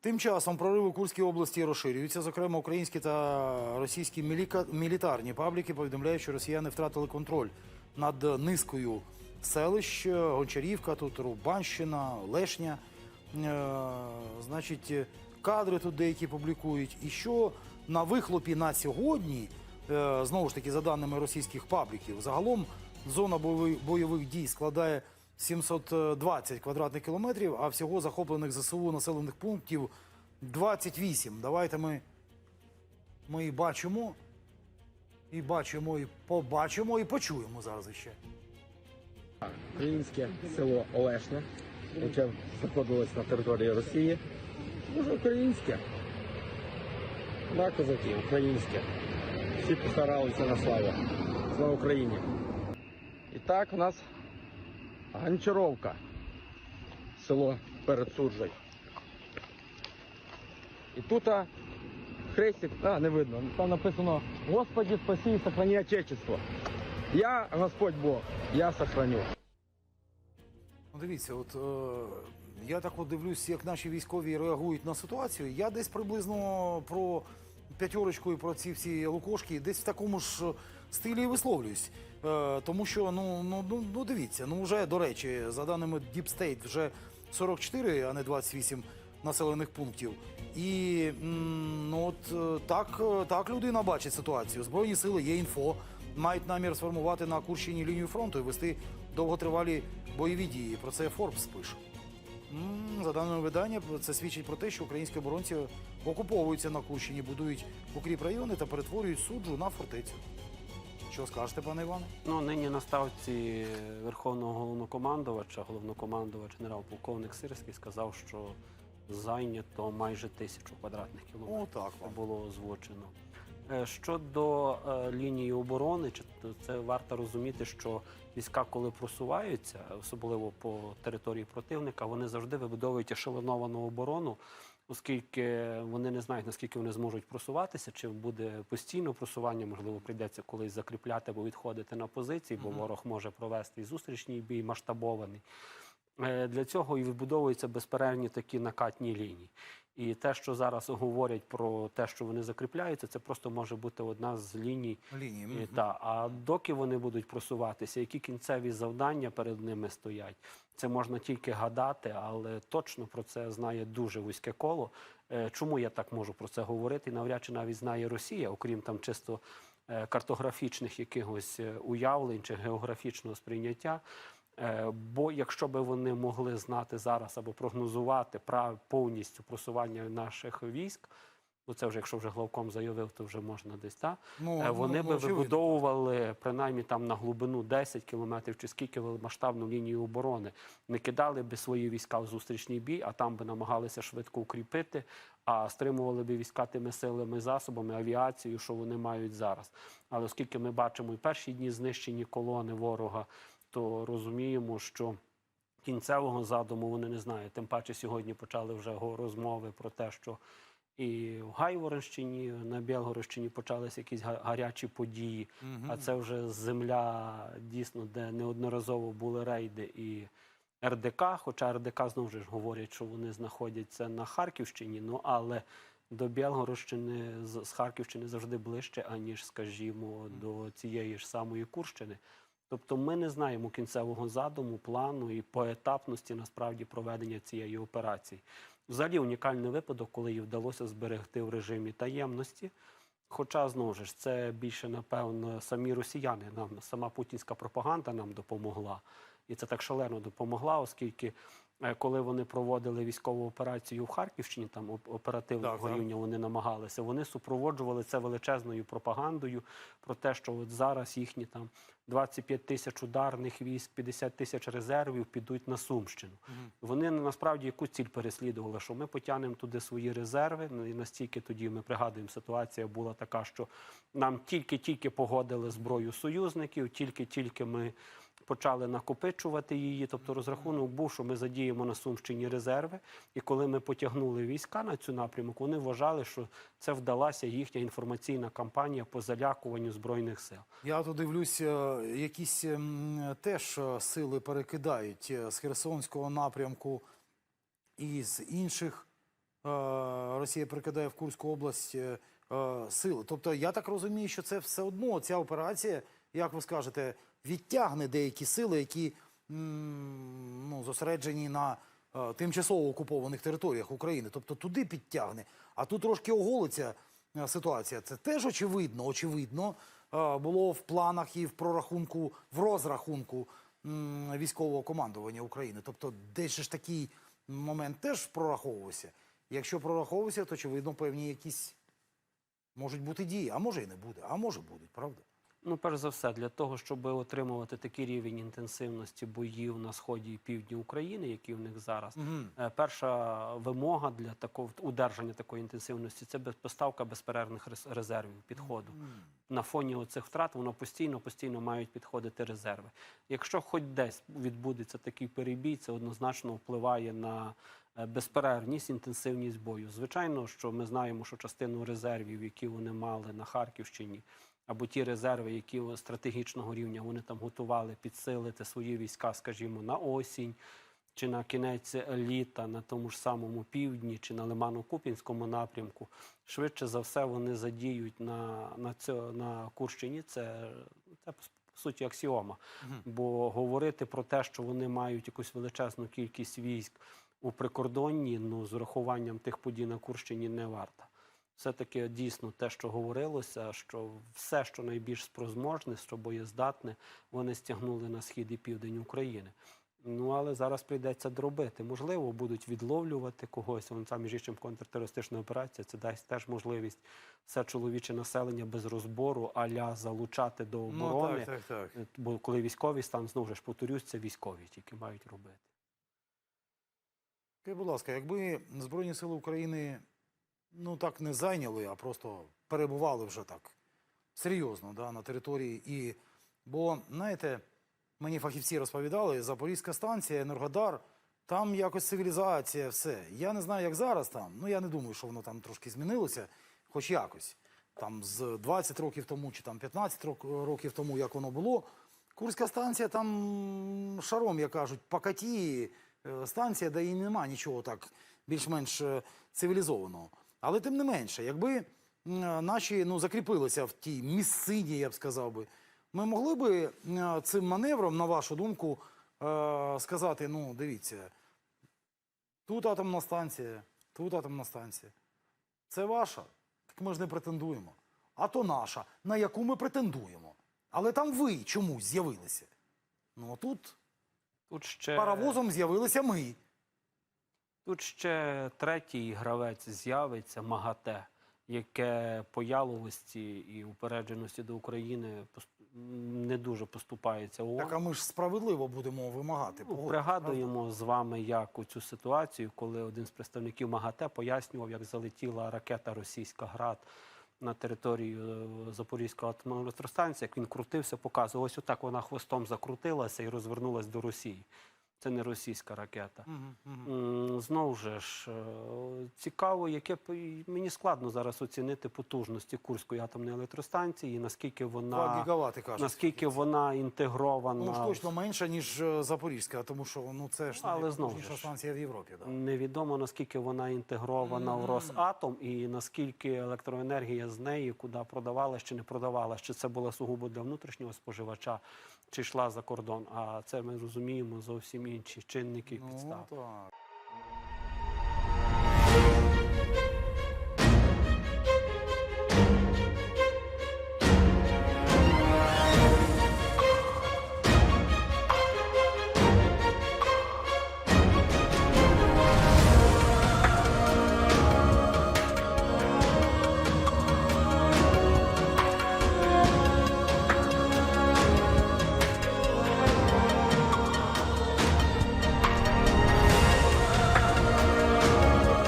Тим часом прориви Курській області розширюються. Зокрема, українські та російські мілітарні пабліки повідомляють, що росіяни втратили контроль над низкою селищ. Гончарівка, тут Рубанщина, Лешня. Е, значить, кадри тут деякі публікують. І що на вихлопі на сьогодні, е, знову ж таки, за даними російських пабліків, загалом зона бойових дій складає 720 квадратних кілометрів, а всього захоплених ЗСУ населених пунктів 28. Давайте ми, ми і бачимо, і бачимо, і побачимо, і почуємо зараз іще. Українське село Олешне, яке знаходилось на території Росії. Дуже українське. Да, козаки, українське. Всі постаралися на славу. Слава Україні. І так, у нас Гончаровка. Село перед Суржей. І тут а, хрестик, а, не видно. Там написано Господи, спаси і сохрани Отечество. Я Господь Бог, я сохраню. Ну, дивіться, от е, я так от дивлюсь, як наші військові реагують на ситуацію. Я десь приблизно про п'ятерочку і про ці всі лукошки, десь в такому ж стилі і висловлююсь. Е, тому що, ну, ну, ну, ну дивіться, ну вже, до речі, за даними Deep State, вже 44, а не 28 населених пунктів. І ну, от е, так, е, так людина бачить ситуацію. Збройні сили є інфо, мають намір сформувати на Курщині лінію фронту і вести довготривалі бойові дії. Про це Форбс пише. За даними видання, це свідчить про те, що українські оборонці окуповуються на Курщині, будують укріп райони та перетворюють суджу на фортецю. Що скажете, пане Іване? Ну, нині на ставці Верховного головнокомандувача, головнокомандувач генерал-полковник Сирський сказав, що зайнято майже тисячу квадратних кілометрів. О, так Це вам. було озвучено. Е, Щодо е, лінії оборони, чи то це варто розуміти, що війська, коли просуваються, особливо по території противника, вони завжди вибудовують ешелоновану оборону, оскільки вони не знають, наскільки вони зможуть просуватися, чи буде постійно просування, можливо, прийдеться колись закріпляти або відходити на позиції, бо ворог може провести і зустрічний бій масштабований. Е, Для цього і вибудовуються безперервні такі накатні лінії. І те, що зараз говорять про те, що вони закріпляються, це просто може бути одна з ліній. Лінії. Е. Та, а доки вони будуть просуватися, які кінцеві завдання перед ними стоять, це можна тільки гадати, але точно про це знає дуже вузьке коло. Е, Чому я так можу про це говорити? Навряд чи навіть знає Росія, окрім там чисто картографічних якихось уявлень чи географічного сприйняття. Е, Бо якщо би вони могли знати зараз або прогнозувати повністю просування наших військ, ну це вже якщо вже главком заявив, то вже можна десь та Ну, е, ну, вони ну, би очевидно. вибудовували принаймні там на глибину 10 кілометрів чи скільки масштабну лінію оборони, не кидали би свої війська в зустрічний бій, а там би намагалися швидко укріпити, а стримували би війська тими силами, засобами, авіацією, що вони мають зараз. Але оскільки ми бачимо і перші дні знищені колони ворога, то розуміємо, що кінцевого задуму вони не знають. Тим паче сьогодні почали вже розмови про те, що і в Гайворонщині, на Білгородщині почалися якісь гарячі події. А це вже земля дійсно, де неодноразово були рейди і РДК. Хоча РДК знову ж говорять, що вони знаходяться на Харківщині. Ну але до Білгородщини з Харківщини завжди ближче, аніж, скажімо, до цієї ж самої Курщини. Тобто ми не знаємо кінцевого задуму, плану і поетапності насправді проведення цієї операції. Взагалі унікальний випадок, коли їй вдалося зберегти в режимі таємності. Хоча знову ж це більше, напевно, самі росіяни нам сама путінська пропаганда нам допомогла, і це так шалено допомогла, оскільки е, коли вони проводили військову операцію в Харківщині, там оперативного рівня вони намагалися. Вони супроводжували це величезною пропагандою про те, що от зараз їхні там 25 тисяч ударних військ, 50 тисяч резервів підуть на Сумщину. Вони насправді яку ціль переслідували, що ми потягнемо туди свої резерви. Ну, І настільки тоді ми пригадуємо, ситуація була така, що нам тільки-тільки погодили зброю союзників, тільки-тільки ми почали накопичувати її. Тобто розрахунок був, що ми задіємо на Сумщині резерви. І коли ми потягнули війська на цю напрямок, вони вважали, що це вдалася їхня інформаційна кампанія по залякуванню збройних сил. Я тут дивлюсь, е, якісь теж е, сили перекидають е, з Херсонського напрямку і з інших Росія прикидає в Курську область сили. Тобто, я так розумію, що це все одно ця операція, як ви скажете, відтягне деякі сили, які ну, зосереджені на е, тимчасово окупованих територіях України. Тобто туди підтягне. А тут трошки оголиться е, ситуація. Це теж очевидно, очевидно, е, було в планах і в прорахунку, в розрахунку м, військового командування України. Тобто, десь ж такий момент теж прораховувався. Якщо прораховувався, то очевидно певні якісь можуть бути дії, а може і не буде, а може будуть, правда? Ну, перш за все, для того, щоб отримувати такий рівень інтенсивності боїв на сході і півдні України, який у них зараз, е, перша вимога для такого удержання такої інтенсивності це поставка безперервних резервів підходу. На фоні оцих втрат воно постійно постійно мають підходити резерви. Якщо хоч десь відбудеться такий перебій, це однозначно впливає на е, безперервність, інтенсивність бою. Звичайно, що ми знаємо, що частину резервів, які вони мали на Харківщині, або ті резерви, які стратегічного рівня вони там готували підсилити свої війська, скажімо, на осінь. Чи на кінець літа на тому ж самому півдні, чи на Лимано-Купінському напрямку, швидше за все вони задіють на, на, цьо, на Курщині. Це, це по суті аксіома. Бо говорити про те, що вони мають якусь величезну кількість військ у прикордонні, ну з урахуванням тих подій на Курщині не варто. Все-таки дійсно те, що говорилося, що все, що найбільш спроможне, що боєздатне, вони стягнули на схід і південь України. Ну але зараз прийдеться дробити. Можливо, будуть відловлювати когось. Вон там між іншим контртерористична операція. Це дасть теж можливість все чоловіче населення без розбору аля залучати до оборони. Ну, так, так, так. Е, Бо коли військовий стан, знову ж повторюсь, це військові тільки мають робити. Будь ласка, якби Збройні Сили України ну так не зайняли, а просто перебували вже так серйозно да, на території. І... Бо, знаєте, мені фахівці розповідали, Запорізька станція, Енергодар, там якось цивілізація, все. Я не знаю, як зараз там. Ну я не думаю, що воно там трошки змінилося, хоч якось. Там з 20 років тому чи там 15 рок- років тому, як воно було. Курська станція там шаром, як кажуть, покаті е, станція, де і нема нічого так більш-менш е, цивілізованого. Але тим не менше, якби наші ну, закріпилися в тій місцині, я б сказав би, ми могли би цим маневром, на вашу думку, е, сказати: ну, дивіться, тут атомна станція, тут атомна станція. Це ваша, так ми ж не претендуємо. А то наша, на яку ми претендуємо. Але там ви чомусь з'явилися. Ну а тут Тут ще паровозом з'явилися ми. Тут ще третій гравець з'явиться МАГАТЕ, яке по яловості і упередженості до України не дуже поступається ООН. Так а ми ж справедливо будемо вимагати. Ну, Пригадуємо з вами, як у цю ситуацію, коли один з представників МАГАТЕ пояснював, як залетіла ракета російська град на територію е, Запорізької атомної електростанції, як він крутився, показував, ось отак вона хвостом закрутилася і розвернулась до Росії. Це не російська ракета. Знову ж, е, цікаво, яке мені складно зараз оцінити потужності Курської атомної електростанції, і наскільки вона гігавати кажуть. наскільки вона інтегрована. Ну ж точно менше, ніж е, Запорізька, тому що ну це ж Але знову ж. станція в Європі. Да. Невідомо наскільки вона інтегрована в Росатом і наскільки електроенергія з неї куди продавалась чи не продавалась, чи це була сугубо для внутрішнього споживача, чи йшла за кордон. А це ми розуміємо зовсім інші чинники ну, підстав. Так.